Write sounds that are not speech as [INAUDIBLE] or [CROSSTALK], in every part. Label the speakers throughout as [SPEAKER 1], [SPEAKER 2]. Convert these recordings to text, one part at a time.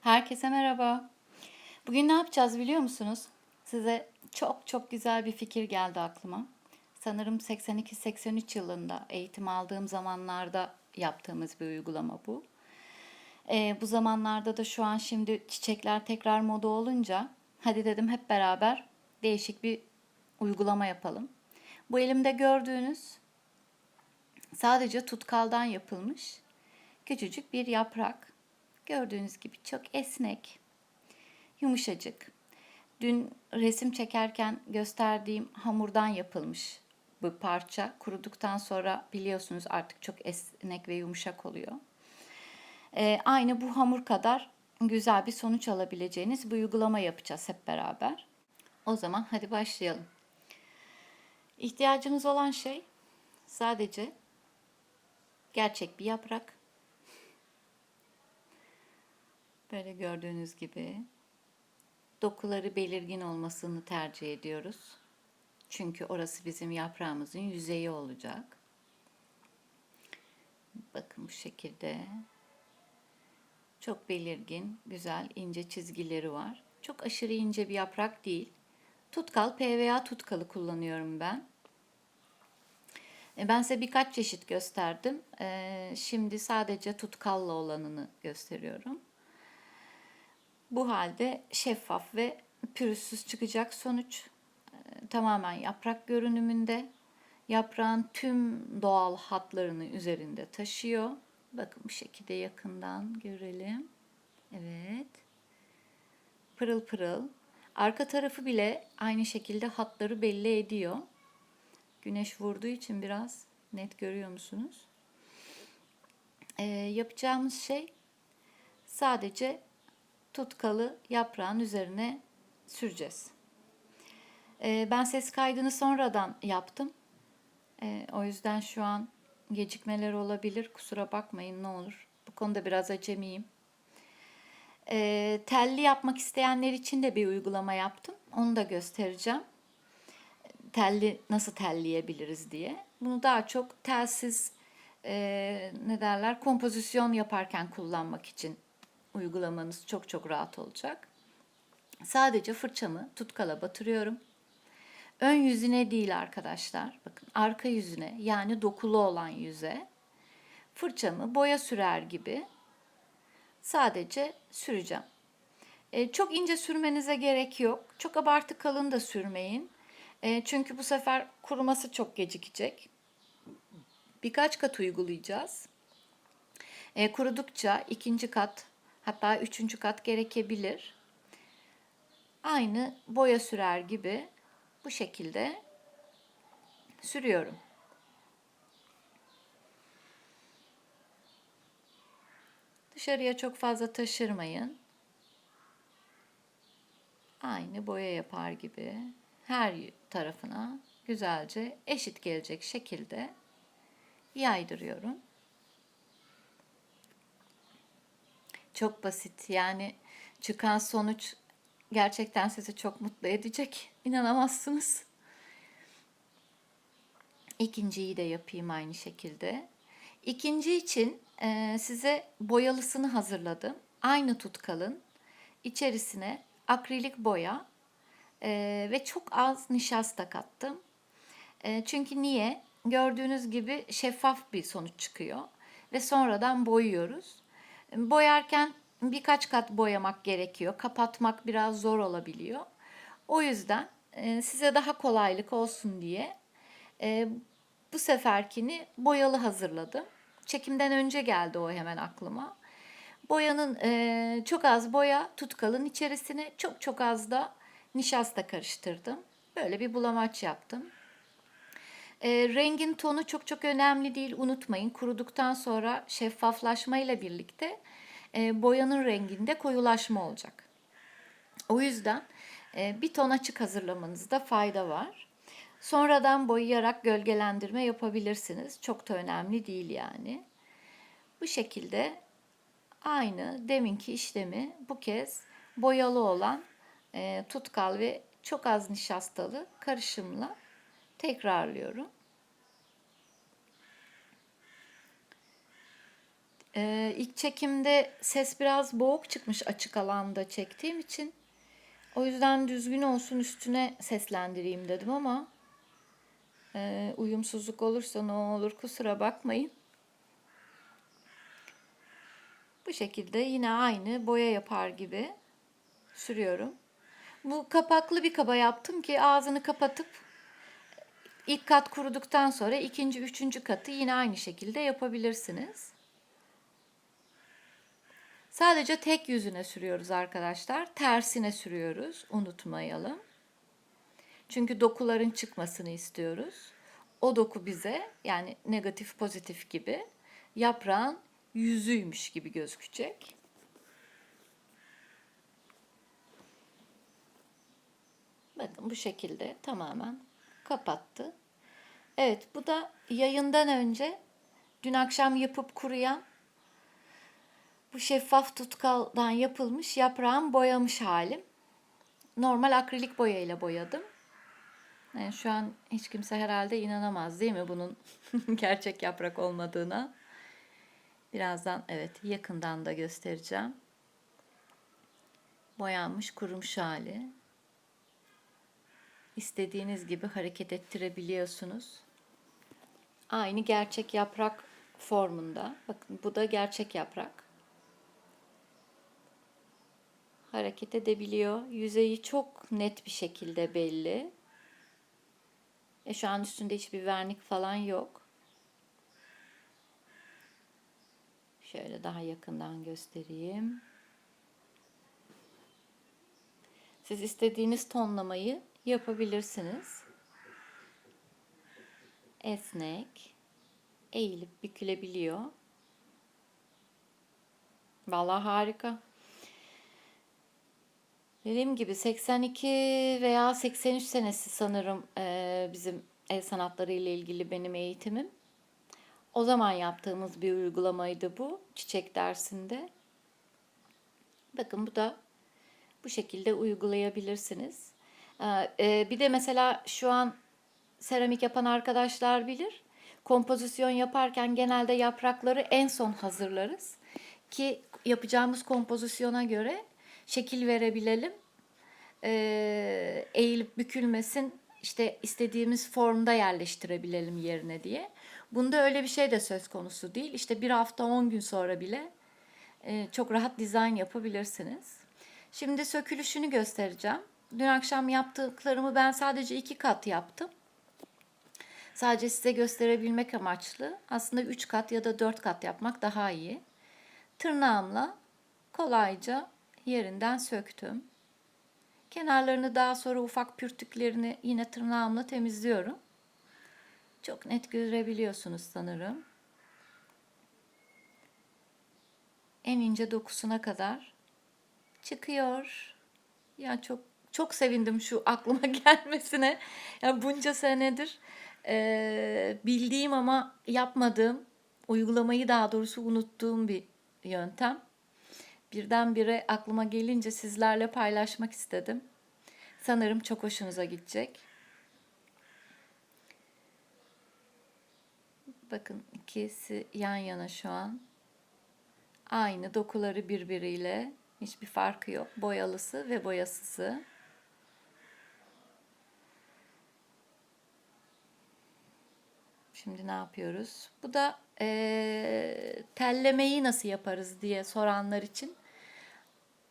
[SPEAKER 1] Herkese merhaba. Bugün ne yapacağız biliyor musunuz? Size çok çok güzel bir fikir geldi aklıma. Sanırım 82-83 yılında eğitim aldığım zamanlarda yaptığımız bir uygulama bu. Ee, bu zamanlarda da şu an şimdi çiçekler tekrar moda olunca hadi dedim hep beraber değişik bir uygulama yapalım. Bu elimde gördüğünüz sadece tutkaldan yapılmış küçücük bir yaprak. Gördüğünüz gibi çok esnek, yumuşacık. Dün resim çekerken gösterdiğim hamurdan yapılmış bu parça. Kuruduktan sonra biliyorsunuz artık çok esnek ve yumuşak oluyor. Ee, aynı bu hamur kadar güzel bir sonuç alabileceğiniz bir uygulama yapacağız hep beraber. O zaman hadi başlayalım. İhtiyacınız olan şey sadece gerçek bir yaprak, Böyle gördüğünüz gibi dokuları belirgin olmasını tercih ediyoruz. Çünkü orası bizim yaprağımızın yüzeyi olacak. Bakın bu şekilde. Çok belirgin, güzel, ince çizgileri var. Çok aşırı ince bir yaprak değil. Tutkal, PVA tutkalı kullanıyorum ben. E, ben size birkaç çeşit gösterdim. E, şimdi sadece tutkallı olanını gösteriyorum. Bu halde şeffaf ve pürüzsüz çıkacak sonuç e, tamamen yaprak görünümünde. Yaprağın tüm doğal hatlarını üzerinde taşıyor. Bakın bu şekilde yakından görelim. Evet. Pırıl pırıl. Arka tarafı bile aynı şekilde hatları belli ediyor. Güneş vurduğu için biraz net görüyor musunuz? Ee, yapacağımız şey sadece tutkalı yaprağın üzerine süreceğiz. Ee, ben ses kaydını sonradan yaptım. Ee, o yüzden şu an gecikmeler olabilir. Kusura bakmayın ne olur. Bu konuda biraz acemiyim. Ee, telli yapmak isteyenler için de bir uygulama yaptım. Onu da göstereceğim. Telli nasıl telleyebiliriz diye. Bunu daha çok telsiz e, ne derler kompozisyon yaparken kullanmak için uygulamanız çok çok rahat olacak. Sadece fırçamı tutkala batırıyorum. Ön yüzüne değil arkadaşlar. Bakın arka yüzüne yani dokulu olan yüze fırçamı boya sürer gibi sadece süreceğim. E, çok ince sürmenize gerek yok. Çok abartı kalın da sürmeyin. E, çünkü bu sefer kuruması çok gecikecek. Birkaç kat uygulayacağız. E, kurudukça ikinci kat Hatta üçüncü kat gerekebilir. Aynı boya sürer gibi bu şekilde sürüyorum. Dışarıya çok fazla taşırmayın. Aynı boya yapar gibi her tarafına güzelce eşit gelecek şekilde yaydırıyorum. Çok basit. Yani çıkan sonuç gerçekten sizi çok mutlu edecek. İnanamazsınız. İkinciyi de yapayım aynı şekilde. İkinci için e, size boyalısını hazırladım. Aynı tutkalın içerisine akrilik boya e, ve çok az nişasta kattım. E, çünkü niye? Gördüğünüz gibi şeffaf bir sonuç çıkıyor ve sonradan boyuyoruz. Boyarken birkaç kat boyamak gerekiyor. Kapatmak biraz zor olabiliyor. O yüzden e, size daha kolaylık olsun diye e, bu seferkini boyalı hazırladım. Çekimden önce geldi o hemen aklıma. Boyanın e, çok az boya tutkalın içerisine çok çok az da nişasta karıştırdım. Böyle bir bulamaç yaptım. E, rengin tonu çok çok önemli değil unutmayın. Kuruduktan sonra şeffaflaşma ile birlikte e, boyanın renginde koyulaşma olacak. O yüzden e, bir ton açık hazırlamanızda fayda var. Sonradan boyayarak gölgelendirme yapabilirsiniz. Çok da önemli değil yani. Bu şekilde aynı deminki işlemi bu kez boyalı olan e, tutkal ve çok az nişastalı karışımla tekrarlıyorum. Ee, ilk çekimde ses biraz boğuk çıkmış açık alanda çektiğim için. O yüzden düzgün olsun üstüne seslendireyim dedim ama e, uyumsuzluk olursa ne olur kusura bakmayın. Bu şekilde yine aynı boya yapar gibi sürüyorum. Bu kapaklı bir kaba yaptım ki ağzını kapatıp ilk kat kuruduktan sonra ikinci, üçüncü katı yine aynı şekilde yapabilirsiniz. Sadece tek yüzüne sürüyoruz arkadaşlar. Tersine sürüyoruz. Unutmayalım. Çünkü dokuların çıkmasını istiyoruz. O doku bize yani negatif pozitif gibi yaprağın yüzüymüş gibi gözükecek. Bakın bu şekilde tamamen kapattı. Evet bu da yayından önce dün akşam yapıp kuruyan bu şeffaf tutkaldan yapılmış yaprağın boyamış halim. Normal akrilik boyayla boyadım. Yani şu an hiç kimse herhalde inanamaz değil mi bunun [LAUGHS] gerçek yaprak olmadığına. Birazdan evet yakından da göstereceğim. Boyanmış kurumuş hali. İstediğiniz gibi hareket ettirebiliyorsunuz. Aynı gerçek yaprak formunda. Bakın bu da gerçek yaprak. Hareket edebiliyor. Yüzeyi çok net bir şekilde belli. E şu an üstünde hiçbir vernik falan yok. Şöyle daha yakından göstereyim. Siz istediğiniz tonlamayı yapabilirsiniz. Esnek, eğilip bükülebiliyor. Vallahi harika. Dediğim gibi 82 veya 83 senesi sanırım e, bizim el sanatları ile ilgili benim eğitimim. O zaman yaptığımız bir uygulamaydı bu çiçek dersinde. Bakın bu da bu şekilde uygulayabilirsiniz. E, bir de mesela şu an seramik yapan arkadaşlar bilir. Kompozisyon yaparken genelde yaprakları en son hazırlarız ki yapacağımız kompozisyona göre şekil verebilelim. Ee, eğilip bükülmesin işte istediğimiz formda yerleştirebilelim yerine diye. Bunda öyle bir şey de söz konusu değil. İşte bir hafta 10 gün sonra bile e, çok rahat dizayn yapabilirsiniz. Şimdi sökülüşünü göstereceğim. Dün akşam yaptıklarımı ben sadece iki kat yaptım. Sadece size gösterebilmek amaçlı. Aslında üç kat ya da dört kat yapmak daha iyi. Tırnağımla kolayca yerinden söktüm. Kenarlarını daha sonra ufak pürtüklerini yine tırnağımla temizliyorum. Çok net görebiliyorsunuz sanırım. En ince dokusuna kadar çıkıyor. Ya çok çok sevindim şu aklıma [LAUGHS] gelmesine. Ya bunca senedir e, bildiğim ama yapmadığım, uygulamayı daha doğrusu unuttuğum bir yöntem birdenbire aklıma gelince sizlerle paylaşmak istedim. Sanırım çok hoşunuza gidecek. Bakın ikisi yan yana şu an. Aynı dokuları birbiriyle. Hiçbir farkı yok. Boyalısı ve boyasızı. Şimdi ne yapıyoruz? Bu da e, tellemeyi nasıl yaparız diye soranlar için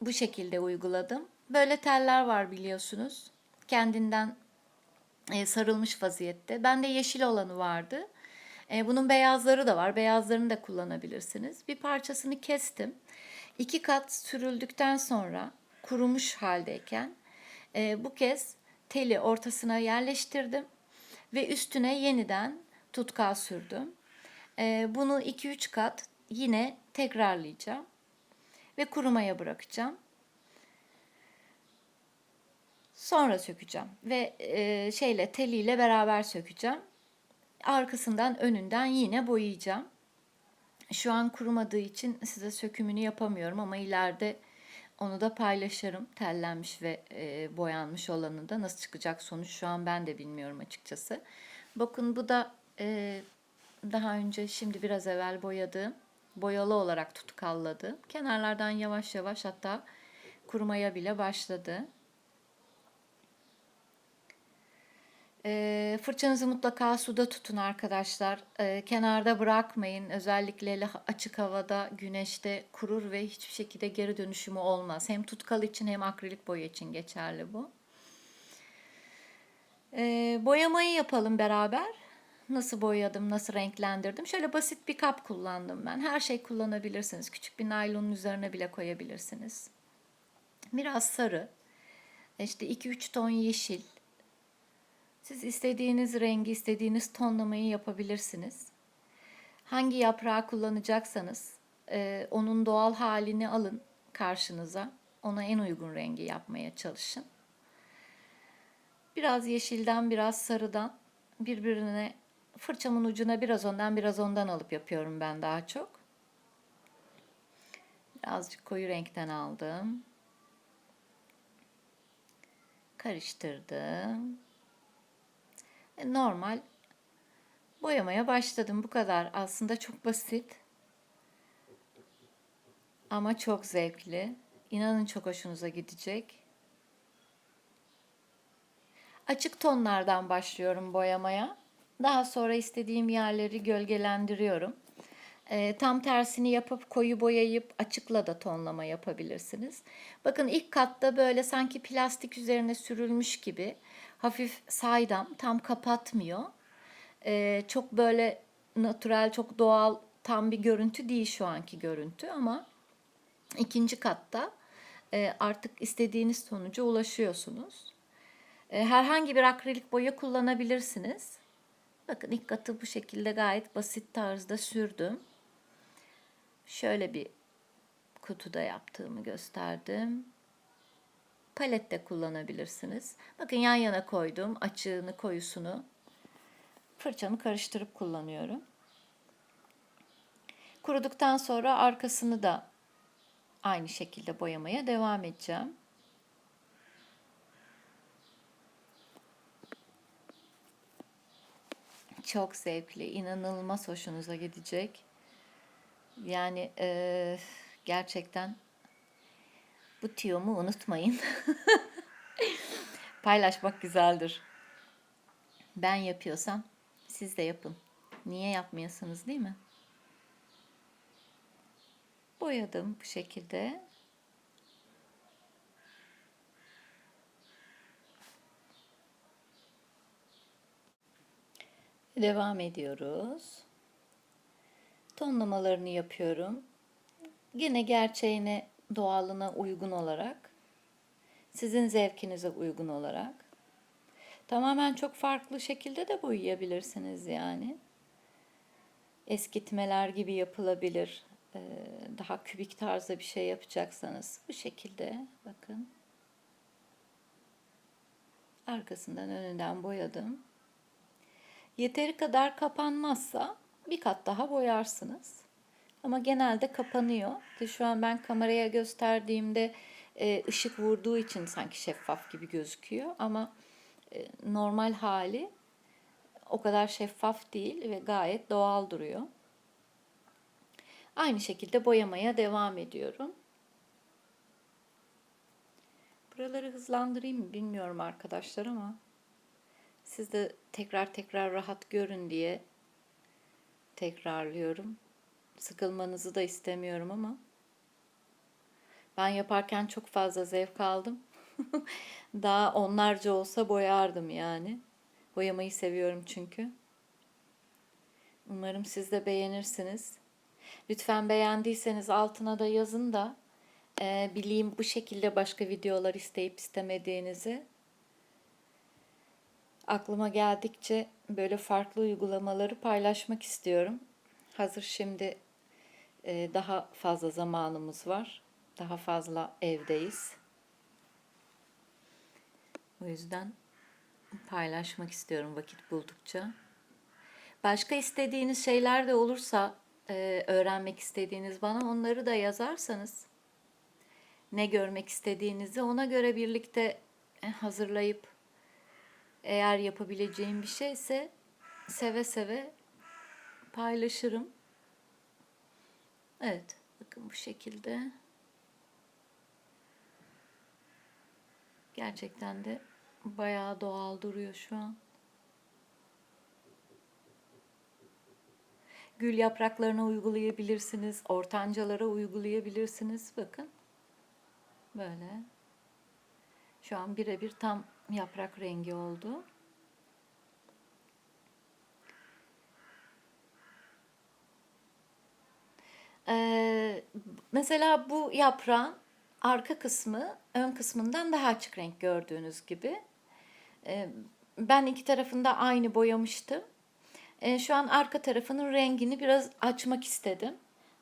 [SPEAKER 1] bu şekilde uyguladım. Böyle teller var biliyorsunuz. Kendinden e, sarılmış vaziyette. Bende yeşil olanı vardı. E, bunun beyazları da var. Beyazlarını da kullanabilirsiniz. Bir parçasını kestim. İki kat sürüldükten sonra kurumuş haldeyken e, bu kez teli ortasına yerleştirdim ve üstüne yeniden tutkal sürdüm. E, bunu 2-3 kat yine tekrarlayacağım ve kurumaya bırakacağım. Sonra sökeceğim ve e, şeyle teliyle beraber sökeceğim. Arkasından önünden yine boyayacağım. Şu an kurumadığı için size sökümünü yapamıyorum ama ileride onu da paylaşırım. Tellenmiş ve e, boyanmış olanı da nasıl çıkacak sonuç şu an ben de bilmiyorum açıkçası. Bakın bu da e, daha önce şimdi biraz evvel boyadığım boyalı olarak tutkalladım. Kenarlardan yavaş yavaş hatta kurumaya bile başladı. E, fırçanızı mutlaka suda tutun arkadaşlar. E, kenarda bırakmayın. Özellikle açık havada, güneşte kurur ve hiçbir şekilde geri dönüşümü olmaz. Hem tutkal için hem akrilik boya için geçerli bu. E, boyamayı yapalım beraber. Nasıl boyadım, nasıl renklendirdim. Şöyle basit bir kap kullandım ben. Her şey kullanabilirsiniz. Küçük bir naylonun üzerine bile koyabilirsiniz. Biraz sarı. İşte 2-3 ton yeşil. Siz istediğiniz rengi, istediğiniz tonlamayı yapabilirsiniz. Hangi yaprağı kullanacaksanız e, onun doğal halini alın karşınıza. Ona en uygun rengi yapmaya çalışın. Biraz yeşilden, biraz sarıdan birbirine fırçamın ucuna biraz ondan biraz ondan alıp yapıyorum ben daha çok. Birazcık koyu renkten aldım. Karıştırdım. E, normal boyamaya başladım. Bu kadar. Aslında çok basit. Ama çok zevkli. İnanın çok hoşunuza gidecek. Açık tonlardan başlıyorum boyamaya. Daha sonra istediğim yerleri gölgelendiriyorum. E, tam tersini yapıp koyu boyayıp açıkla da tonlama yapabilirsiniz. Bakın ilk katta böyle sanki plastik üzerine sürülmüş gibi hafif saydam tam kapatmıyor. E, çok böyle natürel çok doğal tam bir görüntü değil şu anki görüntü ama ikinci katta e, artık istediğiniz sonuca ulaşıyorsunuz. E, herhangi bir akrilik boya kullanabilirsiniz. Bakın ilk katı bu şekilde gayet basit tarzda sürdüm. Şöyle bir kutuda yaptığımı gösterdim. Palette kullanabilirsiniz. Bakın yan yana koydum açığını koyusunu. Fırçamı karıştırıp kullanıyorum. Kuruduktan sonra arkasını da aynı şekilde boyamaya devam edeceğim. Çok zevkli, inanılmaz hoşunuza gidecek. Yani e, gerçekten bu tiyomu unutmayın. [LAUGHS] Paylaşmak güzeldir. Ben yapıyorsam siz de yapın. Niye yapmıyorsunuz değil mi? Boyadım bu şekilde. Devam ediyoruz. Tonlamalarını yapıyorum. Yine gerçeğine, doğalına uygun olarak. Sizin zevkinize uygun olarak. Tamamen çok farklı şekilde de boyayabilirsiniz yani. Eskitmeler gibi yapılabilir. Ee, daha kübik tarzda bir şey yapacaksanız bu şekilde bakın. Arkasından önünden boyadım. Yeteri kadar kapanmazsa bir kat daha boyarsınız. Ama genelde kapanıyor. İşte şu an ben kameraya gösterdiğimde e, ışık vurduğu için sanki şeffaf gibi gözüküyor. Ama e, normal hali o kadar şeffaf değil ve gayet doğal duruyor. Aynı şekilde boyamaya devam ediyorum. Buraları hızlandırayım mı bilmiyorum arkadaşlar ama siz de tekrar tekrar rahat görün diye tekrarlıyorum. Sıkılmanızı da istemiyorum ama ben yaparken çok fazla zevk aldım. [LAUGHS] Daha onlarca olsa boyardım yani. Boyamayı seviyorum çünkü. Umarım siz de beğenirsiniz. Lütfen beğendiyseniz altına da yazın da e, bileyim bu şekilde başka videolar isteyip istemediğinizi aklıma geldikçe böyle farklı uygulamaları paylaşmak istiyorum. Hazır şimdi e, daha fazla zamanımız var. Daha fazla evdeyiz. O yüzden paylaşmak istiyorum vakit buldukça. Başka istediğiniz şeyler de olursa e, öğrenmek istediğiniz bana onları da yazarsanız ne görmek istediğinizi ona göre birlikte e, hazırlayıp eğer yapabileceğim bir şeyse seve seve paylaşırım. Evet, bakın bu şekilde. Gerçekten de bayağı doğal duruyor şu an. Gül yapraklarına uygulayabilirsiniz, ortancalara uygulayabilirsiniz. Bakın. Böyle. Şu an birebir tam yaprak rengi oldu. Ee, mesela bu yaprağın arka kısmı ön kısmından daha açık renk gördüğünüz gibi. Ee, ben iki tarafında aynı boyamıştım. Ee, şu an arka tarafının rengini biraz açmak istedim.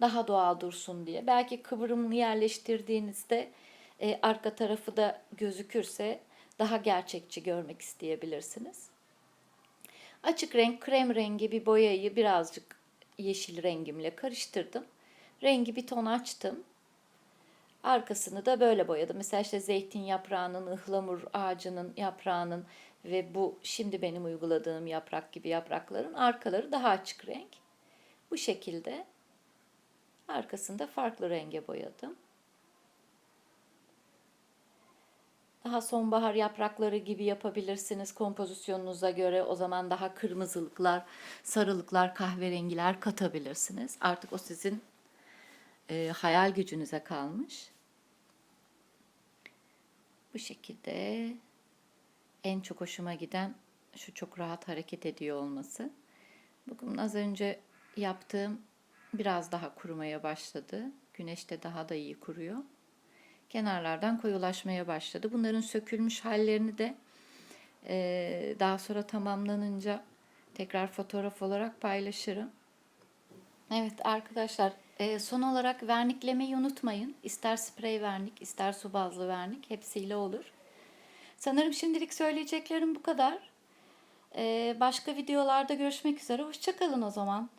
[SPEAKER 1] Daha doğal dursun diye. Belki kıvrımını yerleştirdiğinizde e, arka tarafı da gözükürse daha gerçekçi görmek isteyebilirsiniz. Açık renk krem rengi bir boyayı birazcık yeşil rengimle karıştırdım. Rengi bir ton açtım. Arkasını da böyle boyadım. Mesela işte zeytin yaprağının, ıhlamur ağacının yaprağının ve bu şimdi benim uyguladığım yaprak gibi yaprakların arkaları daha açık renk. Bu şekilde arkasında farklı renge boyadım. Daha sonbahar yaprakları gibi yapabilirsiniz kompozisyonunuza göre. O zaman daha kırmızılıklar, sarılıklar, kahverengiler katabilirsiniz. Artık o sizin e, hayal gücünüze kalmış. Bu şekilde en çok hoşuma giden şu çok rahat hareket ediyor olması. Bugün az önce yaptığım biraz daha kurumaya başladı. Güneşte daha da iyi kuruyor. Kenarlardan koyulaşmaya başladı. Bunların sökülmüş hallerini de e, daha sonra tamamlanınca tekrar fotoğraf olarak paylaşırım. Evet arkadaşlar e, son olarak verniklemeyi unutmayın. İster sprey vernik, ister su bazlı vernik hepsiyle olur. Sanırım şimdilik söyleyeceklerim bu kadar. E, başka videolarda görüşmek üzere. Hoşçakalın o zaman.